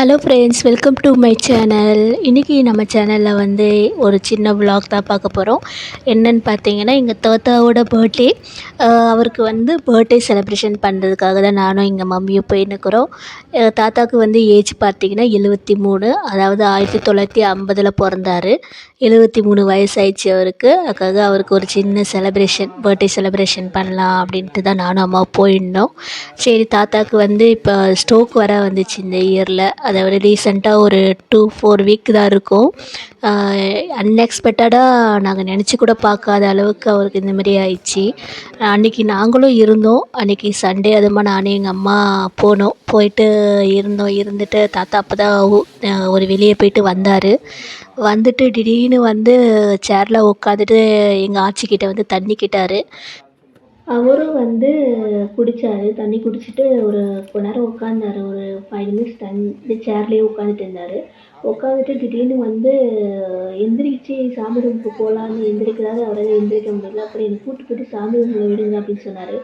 Hello friends welcome to my channel இன்றைக்கி நம்ம சேனலில் வந்து ஒரு சின்ன vlog தான் பார்க்க போகிறோம் என்னன்னு பார்த்தீங்கன்னா எங்கள் தாத்தாவோட பர்த்டே அவருக்கு வந்து பர்த்டே செலிப்ரேஷன் பண்ணுறதுக்காக தான் நானும் எங்கள் மம்மியும் போயின்னுக்குறோம் தாத்தாவுக்கு வந்து ஏஜ் பார்த்தீங்கன்னா எழுபத்தி மூணு அதாவது ஆயிரத்தி தொள்ளாயிரத்தி ஐம்பதில் பிறந்தாரு. எழுபத்தி மூணு வயசாயிடுச்சு அவருக்கு. அதுக்காக அவருக்கு ஒரு சின்ன செலிப்ரேஷன் பர்த்டே செலிப்ரேஷன் பண்ணலாம் அப்படின்ட்டு தான் நானும் அம்மா போயிருந்தோம் சரி தாத்தாவுக்கு வந்து இப்போ ஸ்ட்ரோக் வர வந்துச்சு இந்த இயரில் அதாவது ரீசெண்டாக ஒரு டூ ஃபோர் வீக் தான் இருக்கும். அன்எக்ஸ்பெக்டடாக நாங்கள் நினச்சி கூட பார்க்காத அளவுக்கு அவருக்கு இந்த மாதிரி ஆயிடுச்சு. அன்றைக்கி நாங்களும் இருந்தோம். அன்றைக்கி சண்டே அதுமா நானும் எங்கள் அம்மா போனோம். போயிட்டு இருந்தோம். இருந்துட்டு தாத்தா அப்போ தான் ஒரு வெளியே போயிட்டு வந்தார். வந்துட்டு திடீர்னு வந்து சேரில் உட்காந்துட்டு எங்கள் ஆச்சிக்கிட்ட வந்து தண்ணி கேட்டார். அவரும் வந்து குடித்தாரு தண்ணி குடிச்சிட்டு ஒரு கொஞ்ச நேரம் உட்காந்தாரு ஒரு ஃபைவ் மினிட்ஸ் தண்ணி சேர்லேயே உட்காந்துட்டு இருந்தார். உட்காந்துட்டு திடீர்னு வந்து எந்திரிச்சு சாமி ரூமுக்கு போகலான்னு எந்திரிக்கிறாரு. அவரால் எந்திரிக்க முடியல. அப்புறம் என்னை கூட்டு போயிட்டு சாமி ரூமில் விடுங்க அப்படின்னு சொன்னார்.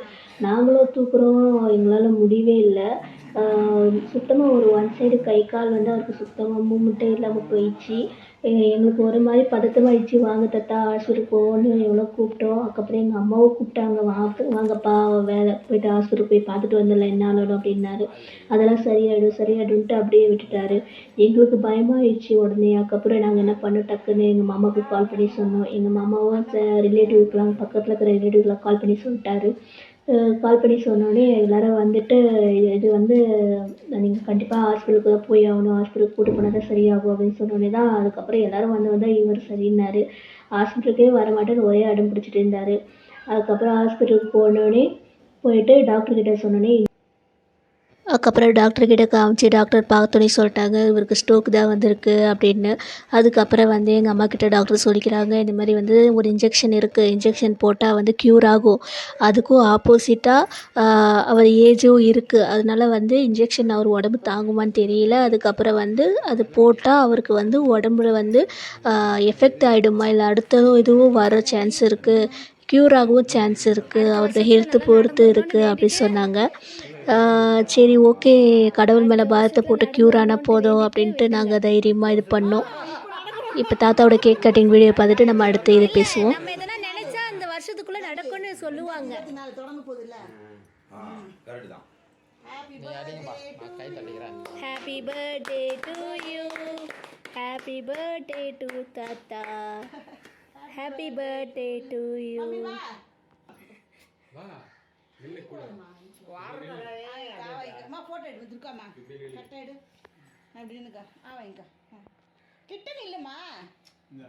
நாங்களும் தூக்குறோம். எங்களால் முடியவே இல்லை. சுத்தமாக ஒரு ஒன் சைடு கை கால் வந்து அவருக்கு சுத்தமாக மூமெண்ட்டே இல்லாமல் போயிடுச்சு. எங்களுக்கு ஒரு மாதிரி பதட்டமாயிடுச்சு வாங்க தாத்தா ஹாஸ்பிட்டல் போவோன்னு எவ்வளோ கூப்பிட்டோம் அதுக்கப்புறம் எங்கள் அம்மாவும் கூப்பிட்டாங்க வாங்க வாங்கப்பா வேலை போய்ட்டு ஹாஸ்பிட்டல் போய் பார்த்துட்டு வந்துடலாம் என்ன ஆனாலும் அப்படின்னாரு. அதெல்லாம் சரியாயிடும் சரியாயிடும்ட்டு அப்படியே விட்டுட்டாரு. எங்களுக்கு பயமாயிடுச்சு உடனே. அதுக்கப்புறம் நாங்கள் என்ன பண்ணோம்? டக்குன்னு எங்கள் மாமாவுக்கு கால் பண்ணி சொன்னோம். எங்கள் மாமாவும் ரிலேட்டிவ்க்கெலாம் பக்கத்தில் இருக்கிற ரிலேட்டிவ்க்கெலாம் கால் பண்ணி சொல்லிட்டாரு. கால் பண்ணி சொன்னோடனே எல்லோரும் வந்துட்டு இது வந்து நீங்கள் கண்டிப்பாக ஹாஸ்பிட்டலுக்கு தான் போய் ஆகணும் ஹாஸ்பிட்டலுக்கு கூட்டு போனால் தான் சரியாகும் அப்படின்னு சொன்னோடனே தான் அதுக்கப்புறம் எல்லோரும் வந்து வந்தால் இவர் சரின்னாரு. ஹாஸ்பிட்டலுக்கே வர மாட்டேன்னு ஒரே அடம் பிடிச்சிட்டு இருந்தார். அதுக்கப்புறம் ஹாஸ்பிட்டலுக்கு போனோடனே போயிட்டு டாக்டர்கிட்ட சொன்னோடனே அதுக்கப்புறம் டாக்டர்கிட்ட காமிச்சு டாக்டர் பார்த்தோன்னே சொல்லிட்டாங்க இவருக்கு ஸ்ட்ரோக் தான் வந்திருக்கு அப்படின்னு. அதுக்கப்புறம் வந்து எங்கள் அம்மா கிட்ட டாக்டர் சொல்லிக்கிறாங்க இந்த மாதிரி வந்து ஒரு இன்ஜெக்ஷன் இருக்குது இன்ஜெக்ஷன் போட்டால் வந்து க்யூர் ஆகும். அதுக்கும் ஆப்போசிட்டாக அவர் ஏஜும் இருக்குது அதனால வந்து இன்ஜெக்ஷன் அவர் உடம்பு தாங்குமான்னு தெரியல. அதுக்கப்புறம் வந்து அது போட்டால் அவருக்கு வந்து உடம்புல வந்து எஃபெக்ட் ஆகிடுமா இல்லை அடுத்ததும் இதுவும் வர சான்ஸ் இருக்குது க்யூர் ஆகவும் சான்ஸ் இருக்குது அவரோட ஹெல்த்து பொறுத்து இருக்குது அப்படி சொன்னாங்க. சரி ஓகே கடவுள் மேலே பாரத்தை போட்டு க்யூர் ஆனால் போதும் அப்படின்ட்டு நாங்கள் தைரியமாக இது பண்ணோம். இப்போ தாத்தாவோட கேக் கட்டிங் வீடியோ பார்த்துட்டு நம்ம அடுத்து இது பேசுவோம். நம்ம எதனா நினைச்சா அந்த வருஷத்துக்குள்ள நடக்கும்னு சொல்லுவாங்க. Happy birthday to you happy birthday to தாத்தா ஹாப்பி பர்த்டே டு யூ அம்மா ஃபோட்டோ எடு அப்படின்னுக்கா ஆ வாங்கிக்கா ஆ. கிட்ட நில்லுமா ஆ,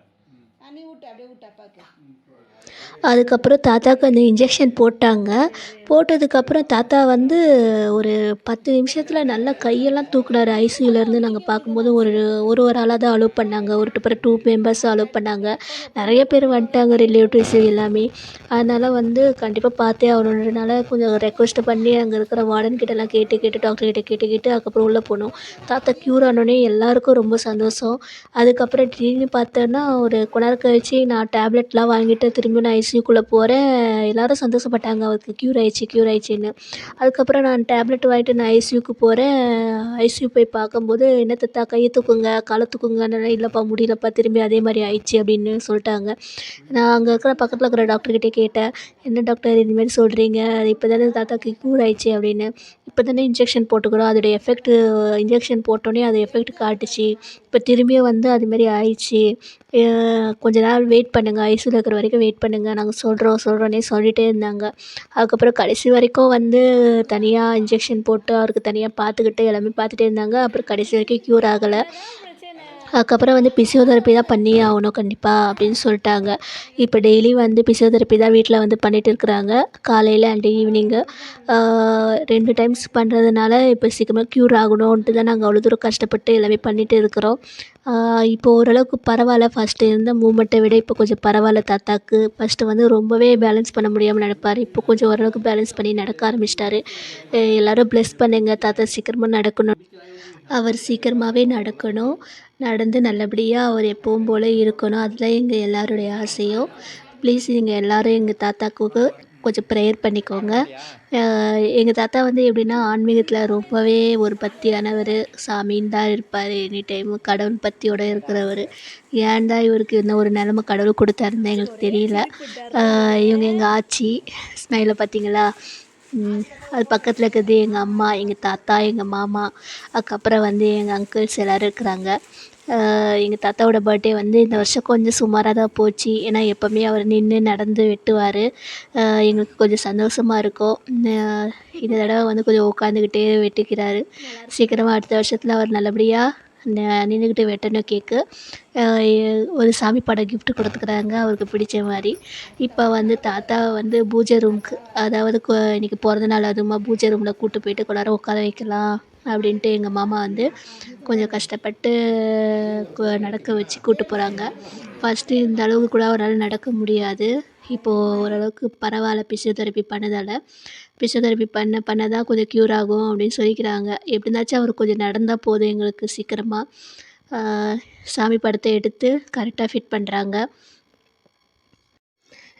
நீ விட்டு அப்படியே விட்டு அதுக்கப்புறம் தாத்தாவுக்கு அந்த இன்ஜெக்ஷன் போட்டாங்க. போட்டதுக்கப்புறம் தாத்தா வந்து ஒரு பத்து நிமிஷத்தில் நல்லா கையெல்லாம் தூக்குனாரு. ஐசியூலேருந்து நாங்கள் பார்க்கும்போது ஒரு ஒரு ஒரு ஆளாக தான் அலோவ் பண்ணாங்க. ஒரு அப்புறம் டூ மெம்பர்ஸ் அலோவ் பண்ணாங்க. நிறைய பேர் வந்துட்டாங்க ரிலேட்டிவ்ஸ் எல்லாமே. அதனால் வந்து கண்டிப்பாக பார்த்தே அவனோடனால கொஞ்சம் ரெக்வஸ்ட் பண்ணி அங்கே இருக்கிற வார்டன் கிட்டலாம் கேட்டு கேட்டு டாக்டர் கிட்ட கேட்டு கேட்டு அதுக்கப்புறம் உள்ளே போனோம். தாத்தா க்யூர் ஆனோடனே எல்லாருக்கும் ரொம்ப சந்தோஷம். அதுக்கப்புறம் திடீர்னு பார்த்தோன்னா ஒரு கொஞ்ச நேரம் கழிச்சு நான் டேப்லெட்லாம் வாங்கிட்டு திரும்பி நான் ஐசியூக்குள்ளே போகிறேன் எல்லாரும் சந்தோஷப்பட்டாங்க. அவருக்கு க்யூர் ஆயிடுச்சு க்யூர் ஆயிடுச்சுன்னு. அதுக்கப்புறம் நான் டேப்லெட் வாங்கிட்டு நான் ஐசியூக்கு போகிறேன் ஐசியூ போய் பார்க்கும்போது என்ன தத்தா கையை தூக்குங்க காலை தூக்குங்க இல்லைப்பா முடியலப்பா திரும்பி அதே மாதிரி ஆயிடுச்சு அப்படின்னு சொல்லிட்டாங்க. நான் அங்கே இருக்கிற பக்கத்தில் இருக்கிற டாக்டர்கிட்டே கேட்டேன். என்ன டாக்டர் இந்தமாதிரி சொல்கிறீங்க இப்போ தானே தாத்தாக்கு க்யூர் ஆயிடுச்சு அப்படின்னு. இப்போ தானே இன்ஜெக்ஷன் போட்டுக்கிறோம். அதோடைய எஃபெக்ட் இன்ஜெக்ஷன் போட்டோன்னே அது எஃபெக்ட் காட்டுச்சு. இப்போ திரும்பியும் வந்து அதுமாரி ஆயிடுச்சு. கொஞ்ச நாள் வெயிட் பண்ணுங்கள் ஐசியூவில் இருக்கிற வரைக்கும் வெயிட் பண்ணுங்கள் நாங்கள் சொல்கிறோம் சொல்கிறோன்னே சொல்லிகிட்டே இருந்தாங்க. அதுக்கப்புறம் கடைசி வரைக்கும் வந்து தனியாக இன்ஜெக்ஷன் போட்டு அவருக்கு தனியாக பார்த்துக்கிட்டு எல்லாமே பார்த்துட்டே இருந்தாங்க. அப்புறம் கடைசி வரைக்கும் க்யூர் ஆகலை. அதுக்கப்புறம் வந்து பிசியோதெரப்பி தான் பண்ணியே ஆகணும் கண்டிப்பாக அப்படின்னு சொல்லிட்டாங்க. இப்போ டெய்லி வந்து பிசியோதெரப்பி தான் வீட்டில் வந்து பண்ணிகிட்டு இருக்கிறாங்க. காலையில் அண்ட் ஈவினிங்கு ரெண்டு டைம்ஸ் பண்ணுறதுனால இப்போ சீக்கிரமாக க்யூர் ஆகணும்ன்ட்டு தான் நாங்கள் அவ்வளோ தூரம் கஷ்டப்பட்டு எல்லாமே பண்ணிகிட்டு இருக்கிறோம். இப்போ ஓரளவுக்கு பரவாயில்ல. ஃபஸ்ட்டு இருந்த மூமெண்ட்டை விட இப்போ கொஞ்சம் பரவாயில்ல தாத்தாக்கு. ஃபஸ்ட்டு வந்து ரொம்பவே பேலன்ஸ் பண்ண முடியாமல் நடப்பார். இப்போ கொஞ்சம் ஓரளவுக்கு பேலன்ஸ் பண்ணி நடக்க ஆரம்பிச்சிட்டாரு. எல்லோரும் ப்ளெஸ் பண்ணுங்க. தாத்தா சீக்கிரமாக நடக்கணும். அவர் சீக்கிரமாகவே நடக்கணும். நடந்து நல்லபடியாக அவர் எப்பவும் போல் இருக்கணும். அதுதான் எங்கள் எல்லாருடைய ஆசையும் ப்ளீஸ் நீங்கள் எல்லோரும் எங்கள் தாத்தாக்கு கொஞ்சம் ப்ரேயர் பண்ணிக்கோங்க. எங்கள் தாத்தா வந்து எப்படின்னா ஆன்மீகத்தில் ரொம்பவே ஒரு பக்தியானவர். சாமின்னு தான் இருப்பார். எனி டைம் கடவுள் பக்தியோடு இருக்கிறவர். ஏன் தான் இவருக்கு இந்த ஒரு நிலமை கடவுள் கொடுத்தாருன்னு எங்களுக்கு தெரியல. இவங்க எங்கள் ஆச்சி ஸ்மைலை பார்த்தீங்களா? அது பக்கத்தில் இருக்கிறது எங்கள் அம்மா எங்கள் தாத்தா எங்கள் மாமா அதுக்கப்புறம் வந்து எங்கள் அங்கிள்ஸ் எல்லோரும் இருக்கிறாங்க. எங்கள் தாத்தாவோட பர்த்டே வந்து இந்த வருஷம் கொஞ்சம் சுமாராக தான் போச்சு. ஏன்னா எப்போவுமே அவர் நின்று நடந்து வெட்டுவார். எங்களுக்கு கொஞ்சம் சந்தோஷமாக இருக்கும். இந்த தடவை வந்து கொஞ்சம் உட்காந்துக்கிட்டே வெட்டிக்கிறாரு. சீக்கிரமாக அடுத்த வருஷத்தில் அவர் நல்லபடியாக நின்றுக்கிட்டு வெட்டணும் கேக்கு ஒரு சாமி படம் கிஃப்ட் கொடுத்துக்கிறாங்க அவருக்கு பிடிச்ச மாதிரி. இப்போ வந்து தாத்தா வந்து பூஜை ரூமுக்கு அதாவது கொ இன்னைக்கு பிறந்த நாள் அதுவுமா பூஜை ரூமில் கூட்டு போயிட்டு கொள்ளார உட்கார வைக்கலாம் அப்படின்ட்டு எங்கள் மாமா வந்து கொஞ்சம் கஷ்டப்பட்டு நடக்க வச்சு கூப்பிட்டு போகிறாங்க ஃபஸ்ட்டு இந்த அளவுக்கு கூட அவரால் நடக்க முடியாது. இப்போது ஓரளவுக்கு பரவாயில்ல பிசியோதெரபி பண்ணதால். பிசியோதெரபி பண்ண பண்ண தான் கொஞ்சம் க்யூர் ஆகும் அப்படின்னு சொல்லிக்கிறாங்க. எப்படி இருந்தாச்சும் அவர் கொஞ்சம் நடந்தால் போதும் எங்களுக்கு சீக்கிரமாக சாமி படத்தை எடுத்து கரெக்டாக ஃபிட் பண்ணுறாங்க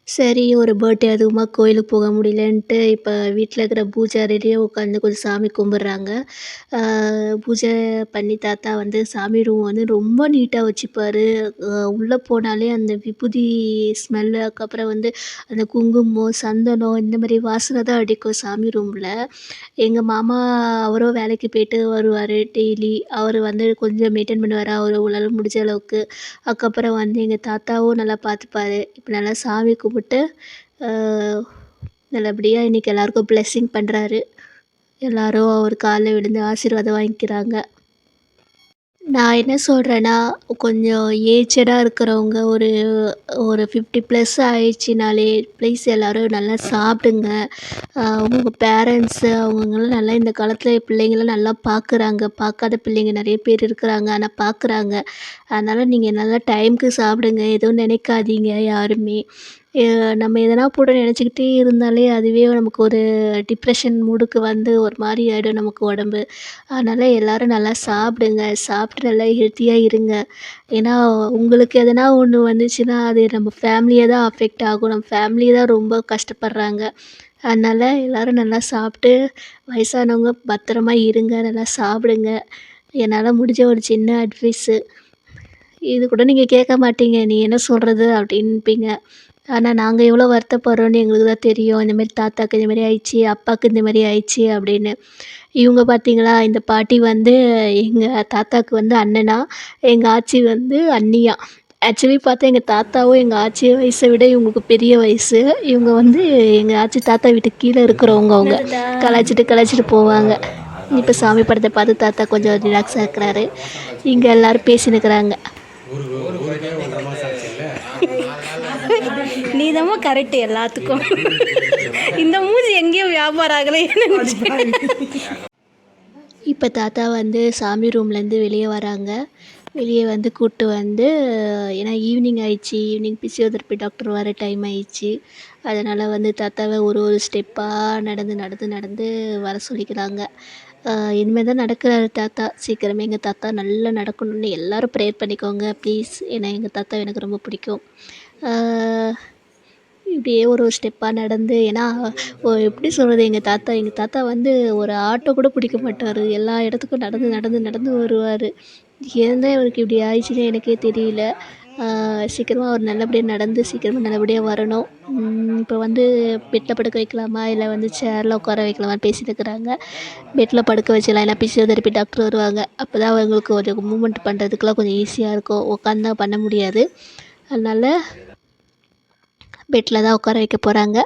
சரி ஒரு பர்த்டே அதுவுமா கோயிலுக்கு போக முடியலன்ட்டு இப்போ வீட்டில் இருக்கிற பூஜை அறையிலேயே உட்காந்து கொஞ்சம் சாமி கும்பிட்றாங்க. பூஜை பண்ணி தாத்தா வந்து சாமி ரூம் வந்து ரொம்ப நீட்டாக வச்சுப்பார். உள்ளே போனாலே அந்த விபூதி ஸ்மெல்லு அதுக்கப்புறம் வந்து அந்த குங்குமம் சந்தனம் இந்த மாதிரி வாசனை தான் அடிக்கும் சாமி ரூமில். எங்கள் மாமா அவரும் வேலைக்கு போயிட்டு வருவார் டெய்லி அவர் வந்து கொஞ்சம் மெயின்டைன் பண்ணுவார் அவர் உங்களால் முடிஞ்ச அளவுக்கு. அதுக்கப்புறம் வந்து எங்கள் தாத்தாவும் நல்லா பார்த்துப்பாரு இப்போ நல்லா சாமி கும்பிட்டு விட்டு நல்லபடியாக இன்றைக்கி எல்லாருக்கும் பிளெஸ்ஸிங் பண்ணுறாரு எல்லோரும் அவர் காலில் விழுந்து ஆசீர்வாதம் வாங்கிக்கிறாங்க. நான் என்ன சொல்கிறேன்னா கொஞ்சம் ஏஜடாக இருக்கிறவங்க ஒரு ஒரு ஃபிஃப்டி ப்ளஸ் ஆயிடுச்சினாலே ப்ளீஸ் எல்லோரும் நல்லா சாப்பிடுங்க. அவங்க பேரண்ட்ஸு அவங்கெல்லாம் நல்லா இந்த காலத்தில் பிள்ளைங்களாம் நல்லா பார்க்குறாங்க பார்க்காத பிள்ளைங்க நிறைய பேர் இருக்கிறாங்க ஆனால் பார்க்குறாங்க அதனால் நீங்கள் நல்லா டைமுக்கு சாப்பிடுங்க. எதுவும் நினைக்காதீங்க யாருமே. நம்ம எதனா போட்டு நினச்சிக்கிட்டே இருந்தாலே அதுவே நமக்கு ஒரு டிப்ரெஷன் மூடுக்கு வந்து ஒரு மாதிரி ஆகிடும் நமக்கு உடம்பு. அதனால் எல்லோரும் நல்லா சாப்பிடுங்க சாப்பிட்டு நல்லா ஹெல்த்தியாக இருங்க. ஏன்னா உங்களுக்கு எதனா ஒன்று வந்துச்சுன்னா அது நம்ம ஃபேமிலியை தான் அஃபெக்ட் ஆகும். நம்ம ஃபேமிலி தான் ரொம்ப கஷ்டப்படுறாங்க. அதனால் எல்லோரும் நல்லா சாப்பிட்டு வயசானவங்க பத்திரமா இருங்க நல்லா சாப்பிடுங்க. என்னால் முடிஞ்ச ஒரு சின்ன அட்வைஸு இது கூட நீங்கள் கேட்க மாட்டீங்க. நீ என்ன சொல்கிறது அப்படின்பீங்க ஆனால் நாங்கள் எவ்வளோ வருத்தப்படுறோன்னு எங்களுக்கு தான் தெரியும். இந்த மாரி தாத்தாவுக்கு இந்த மாதிரி ஆயிடுச்சு அப்பாவுக்கு இந்த மாதிரி ஆயிடுச்சு அப்படின்னு. இவங்க பார்த்தீங்களா இந்த பாட்டி வந்து எங்கள் தாத்தாவுக்கு வந்து அண்ணனா எங்கள் ஆச்சி வந்து அண்ணியா. ஆக்சுவலி பார்த்தா எங்கள் தாத்தாவும் எங்கள் ஆச்சி வயசை விட இவங்களுக்கு பெரிய வயசு. இவங்க வந்து எங்கள் ஆச்சி தாத்தா வீட்டுக்கு கீழே இருக்கிறவங்க அவங்க. கலாய்ச்சிட்டு கலாய்ச்சிட்டு போவாங்க. இப்போ சாமி படத்தை பார்த்து தாத்தா கொஞ்சம் ரிலாக்ஸாக இருக்கிறாரு. இங்கே எல்லோரும் பேசினுக்கிறாங்க. நீ கரெக்டு எல்லாத்துக்கும். இந்த மூஞ்சி எங்கேயும் வியாபாரம் ஆகலை. இப்போ தாத்தா வந்து சாமி ரூம்லேருந்து வெளியே வராங்க. வெளியே வந்து கூப்பிட்டு வந்து ஏன்னா ஈவினிங் ஆயிடுச்சு. ஈவினிங் பிசியோதெரப்பி டாக்டர் வர டைம் ஆயிடுச்சு. அதனால் வந்து தாத்தாவை ஒரு ஒரு ஸ்டெப்பாக நடந்து நடந்து நடந்து வர சொல்லிக்கிறாங்க. இனிமேல் தான் நடக்கிறாரு தாத்தா. சீக்கிரமே எங்கள் தாத்தா நல்லா நடக்கணும்னு எல்லோரும் ப்ரேயர் பண்ணிக்கோங்க ப்ளீஸ் ஏன்னா எங்கள் தாத்தா எனக்கு ரொம்ப பிடிக்கும். இப்படியே ஒரு ஒரு ஸ்டெப்பாக நடந்து ஏன்னா ஓ எப்படி சொல்கிறது எங்கள் தாத்தா எங்கள் தாத்தா வந்து ஒரு ஆட்டோ கூட பிடிக்க மாட்டார். எல்லா இடத்துக்கும் நடந்து நடந்து நடந்து வருவார். ஏன் தான் இவருக்கு இப்படி ஆயிடுச்சுன்னு எனக்கே தெரியல. சீக்கிரமாக அவர் நல்லபடியாக நடந்து சீக்கிரமாக நல்லபடியாக வரணும். இப்போ வந்து பெட்டில் படுக்க வைக்கலாமா? இல்லை வந்து சேரில் உட்கார வைக்கலாமா? பேசிட்டு இருக்கிறாங்க. பெட்டில் படுக்க வச்சலாம் ஏன்னா பிசியோதெரப்பி டாக்டர் வருவாங்க. அப்போ தான் அவங்களுக்கு கொஞ்சம் மூமெண்ட் பண்ணுறதுக்குலாம் கொஞ்சம் ஈஸியாக இருக்கும். உட்காந்தா பண்ண முடியாது. அதனால் பெட்டில் தான் உட்கார வைக்க போகிறாங்க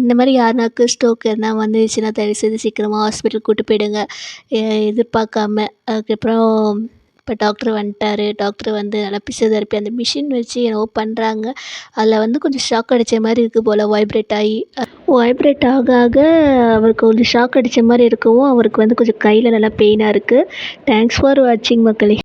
இந்த மாதிரி யாருனாக்கு ஸ்ட்ரோக் எதனா வந்துச்சுன்னா தயவு செய்து சீக்கிரமாக ஹாஸ்பிட்டல் கூட்டு போயிடுங்க. எதிர்பார்க்காம அதுக்கப்புறம் இப்போ டாக்டர் வந்துட்டாரு. டாக்டர் வந்து நல்லா பிசியோதெரப்பி அந்த மிஷின் வச்சு என்னவோ பண்ணுறாங்க அதில் வந்து கொஞ்சம் ஷாக் அடித்த மாதிரி இருக்குது போல் வைப்ரேட் ஆகி. வைப்ரேட் ஆக ஆக அவருக்கு கொஞ்சம் ஷாக் அடித்த மாதிரி இருக்கவும் அவருக்கு வந்து கொஞ்சம் கையில் நல்லா பெயினாக இருக்குது தேங்க்ஸ் ஃபார் வாட்சிங் மக்களே.